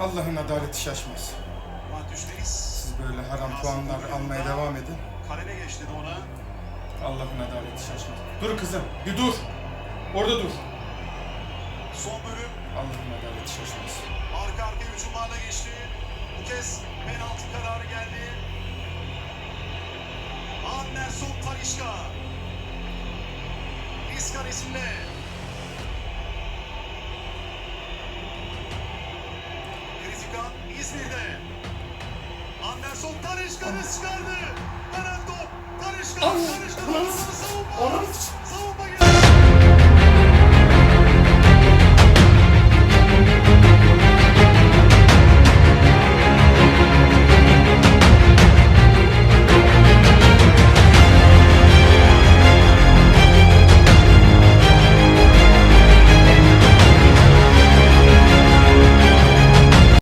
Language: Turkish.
Allah'ın adaleti şaşmaz. Siz böyle haram puanlar almaya devam edin. Kalene geçti de ona. Allah'ın adaleti şaşmaz. Dur kızım, bir dur. Orada dur. Son bölüm Allah'ın adaleti şaşmaz. arka arkaya hücumlarla geçti. Bu kez penaltı kararı geldi. Anderson Talişka. Risk kalesinde. İzmir'de. Anderson Talişka'nı çıkardı. Dönen top. Talişka. Allah!